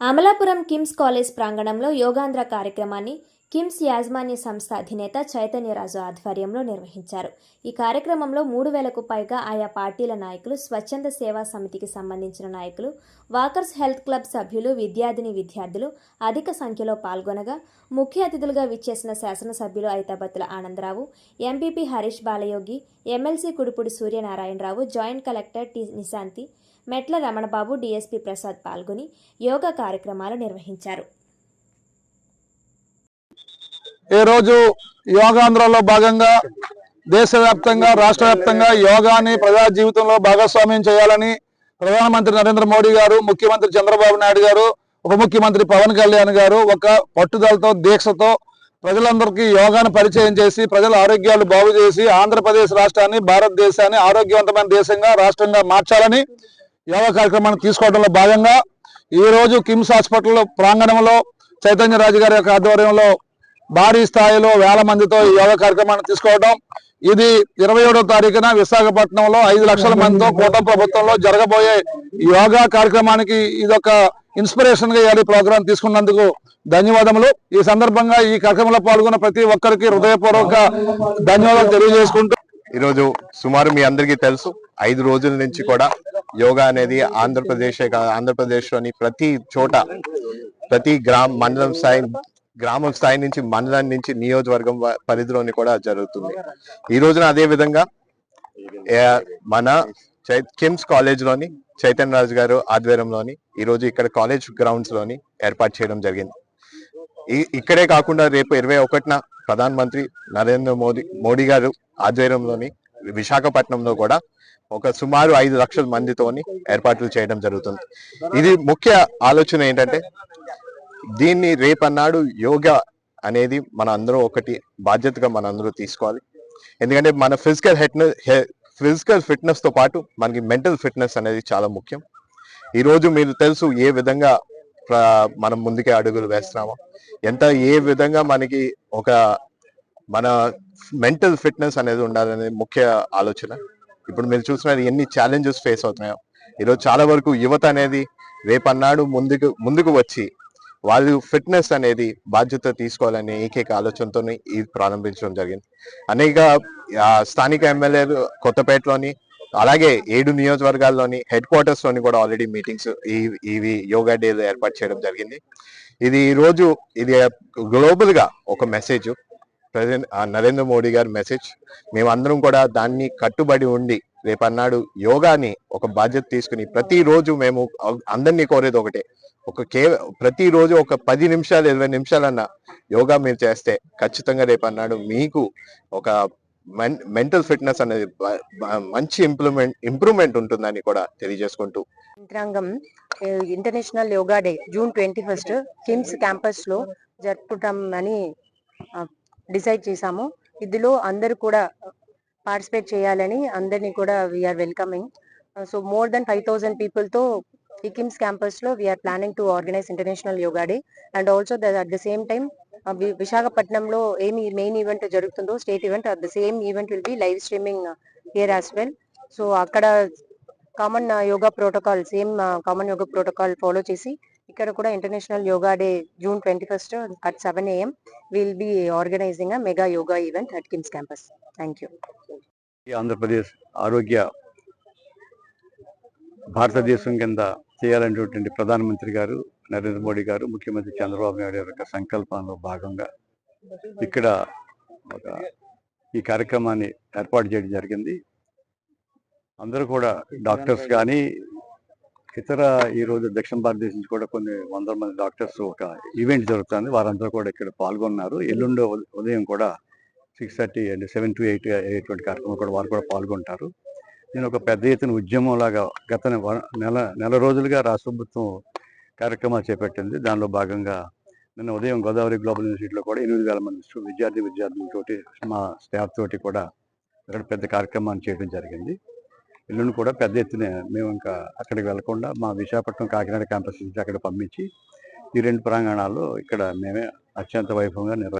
Amalapuram KIMS college ప్రాంగణంలో యోగాంధ్ర కార్యక్రమాన్ని కిమ్స్ యాజమాన్య సంస్థ అధినేత చైతన్యరాజు ఆధ్వర్యంలో నిర్వహించారు. ఈ కార్యక్రమంలో మూడు వేలకు పైగా ఆయా పార్టీల నాయకులు స్వచ్ఛంద సేవా సమితికి సంబంధించిన నాయకులు వాకర్స్ హెల్త్ క్లబ్ సభ్యులు విద్యార్థిని విద్యార్థులు అధిక సంఖ్యలో పాల్గొనగా ముఖ్య అతిథులుగా విచ్చేసిన శాసనసభ్యులు Aithabathula Anandarao MPP Harish Balayogi MLC Kudupudi Suryanarayanarao joint collector T Nishanthi Metla Ramanababu DSP Prasad పాల్గొని యోగా కార్యక్రమాలు నిర్వహించారు. ఈరోజు రోజు యోగాంధ్రలో భాగంగా దేశవ్యాప్తంగా రాష్ట్ర వ్యాప్తంగా యోగాని ప్రజా జీవితంలో భాగస్వామ్యం చేయాలని ప్రధానమంత్రి నరేంద్ర మోడీ గారు ముఖ్యమంత్రి చంద్రబాబు నాయుడు గారు ఉప ముఖ్యమంత్రి పవన్ కళ్యాణ్ గారు ఒక పట్టుదలతో దీక్షతో ప్రజలందరికీ యోగాను పరిచయం చేసి ప్రజల ఆరోగ్యాలు బాగు చేసి ఆంధ్రప్రదేశ్ రాష్ట్రాన్ని భారతదేశాన్ని ఆరోగ్యవంతమైన దేశంగా రాష్ట్రంగా మార్చాలని యోగా కార్యక్రమాన్ని తీసుకోవడంలో భాగంగా ఈ రోజు కిమ్స్ హాస్పిటల్ ప్రాంగణంలో చైతన్య రాజు గారి యొక్క ఆధ్వర్యంలో భారీ స్థాయిలో వేల మందితో ఈ యోగా కార్యక్రమాన్ని తీసుకోవడం. ఇది ఇరవై ఏడో తారీఖున విశాఖపట్నంలో ఐదు లక్షల మందితో కూటమి ప్రభుత్వంలో జరగబోయే యోగా కార్యక్రమానికి ఇదొక ఇన్స్పిరేషన్గా ఇవాళ ఈ ప్రోగ్రాం తీసుకున్నందుకు ధన్యవాదములు. ఈ సందర్భంగా ఈ కార్యక్రమంలో పాల్గొన్న ప్రతి ఒక్కరికి హృదయపూర్వక ధన్యవాదాలు తెలియజేసుకుంటూ ఈరోజు సుమారు మీ అందరికీ తెలుసు ఐదు రోజుల నుంచి కూడా యోగా అనేది ఆంధ్రప్రదేశ్ కాదు ఆంధ్రప్రదేశ్లోని ప్రతి చోట ప్రతి గ్రామ మండలం స్థాయి గ్రామం స్థాయి నుంచి మండలం నుంచి నియోజకవర్గం పరిధిలోని కూడా జరుగుతుంది. ఈ రోజున అదే విధంగా మన చై- కిమ్స్ కాలేజ్లోని చైతన్య రాజు గారు ఆధ్వర్యంలోని ఈరోజు ఇక్కడ కాలేజ్ గ్రౌండ్స్లోని ఏర్పాటు చేయడం జరిగింది. ఈ- ఇక్కడే కాకుండా రేపు ఇరవై ఒకటిన ప్రధాన మంత్రి నరేంద్ర మోదీ మోడీ గారు ఆధ్వర్యంలోని విశాఖపట్నంలో కూడా ఒక సుమారు ఐదు లక్షల మందితోని ఏర్పాట్లు చేయడం జరుగుతుంది. ఇది ముఖ్య ఆలోచన ఏంటంటే దీన్ని రేపన్నాడు యోగా అనేది మన అందరూ ఒకటి బాధ్యతగా మన అందరూ తీసుకోవాలి. ఎందుకంటే మన ఫిజికల్ హెట్నెస్ ఫిజికల్ ఫిట్నెస్తో పాటు మనకి మెంటల్ ఫిట్నెస్ అనేది చాలా ముఖ్యం. ఈరోజు మీరు తెలుసు ఏ విధంగా మనం ముందుకే అడుగులు వేస్తున్నామో. ఎంత ఏ విధంగా మనకి ఒక మన మెంటల్ ఫిట్నెస్ అనేది ఉండాలనేది ముఖ్య ఆలోచన. ఇప్పుడు మీరు చూసినారు ఎన్ని ఛాలెంజెస్ ఫేస్ అవుతున్నాయో. ఈరోజు చాలా వరకు యువత అనేది రేపన్నాడు ముందుకు ముందుకు వచ్చి వాళ్ళు ఫిట్నెస్ అనేది బాధ్యత తీసుకోవాలనే ఏకైక ఆలోచనతో ఇది ప్రారంభించడం జరిగింది. అనేక స్థానిక ఎమ్మెల్యేలు కొత్తపేటలోని అలాగే ఏడు నియోజకవర్గాల్లోని హెడ్ క్వార్టర్స్లోని కూడా ఆల్రెడీ మీటింగ్స్ ఈ ఇవి యోగా డేలు ఏర్పాటు చేయడం జరిగింది. ఇది ఈ రోజు ఇది గ్లోబల్గా ఒక మెసేజ్ నరేంద్ర మోడీ గారి మెసేజ్ మేమందరం కూడా దాన్ని కట్టుబడి ఉండి రేపన్నాడు యోగాని ఒక బాధ్యత తీసుకుని ప్రతిరోజు మేము అందరినీ కోరేది ఒకటే. ఒక కే ప్రతిరోజు ఒక పది నిమిషాలు ఇరవై నిమిషాలన్న యోగా మీరు చేస్తే ఖచ్చితంగా రేపన్నాడు మీకు ఒక మెంటల్ ఫిట్నెస్ అనేది మంచి ఇంప్రూవ్మెంట్ ఇంప్రూవ్మెంట్ ఉంటుందని కూడా తెలియజేసుకుంటూ. యంత్రాంగం international yoga day June twenty first KIMS క్యాంపస్లో జరుపుకుంటాం అని డిసైడ్ చేశాము. ఇందులో అందరూ కూడా పార్టిసిపేట్ చేయాలని అందరినీ కూడా we are welcoming so more than five thousand పీపుల్తో తో క్యాంపస్లో we are planning to organise international yoga day and also at the same time విశాఖపట్నంలో ఏమి మెయిన్ ఈవెంట్ జరుగుతుందో state event at the same event will be live streaming here as well so అక్కడ common yoga protocol same common yoga protocol follow చేసి ఇక్కడ కూడా international yoga day June twenty first at seven AM will be organising a mega yoga event at KIMS campus thank you ఈ ఆంధ్రప్రదేశ్ ఆరోగ్య భారతదేశం కింద చేయాలనేటువంటి ప్రధానమంత్రి గారు నరేంద్ర మోడీ గారు ముఖ్యమంత్రి చంద్రబాబు నాయుడు గారి యొక్క సంకల్పంలో భాగంగా ఇక్కడ ఒక ఈ కార్యక్రమాన్ని ఏర్పాటు చేయడం జరిగింది. అందరూ కూడా డాక్టర్స్ కానీ ఇతర ఈరోజు దక్షిణ భారతదేశం నుంచి కూడా కొన్ని వందల మంది డాక్టర్స్ ఒక ఈవెంట్ జరుగుతుంది. వారందరూ కూడా ఇక్కడ పాల్గొన్నారు. ఎల్లుండి ఉదయం కూడా six thirty and seven to eight అయ్యేటువంటి కార్యక్రమం కూడా వారు కూడా పాల్గొంటారు. నేను ఒక పెద్ద ఎత్తున ఉద్యమం లాగా గత నెల నెల రోజులుగా రాష్ట్ర ప్రభుత్వం కార్యక్రమాలు చేపట్టింది. దానిలో భాగంగా నిన్న ఉదయం గోదావరి గ్లోబల్ యూనివర్సిటీలో కూడా ఎనిమిది వేల మంది విద్యార్థి విద్యార్థులతోటి మా స్టాఫ్ తోటి కూడా ఇక్కడ పెద్ద కార్యక్రమాన్ని చేయడం జరిగింది. ఎల్లుండి కూడా పెద్ద ఎత్తున మేము ఇంకా అక్కడికి వెళ్ళకుండా మా విశాఖపట్నం కాకినాడ క్యాంపస్ నుంచి అక్కడ పంపించి ఈ రెండు ప్రాంగణాల్లో ఇక్కడ మేమే అత్యంత వైభవంగా నిర్వహిస్తాం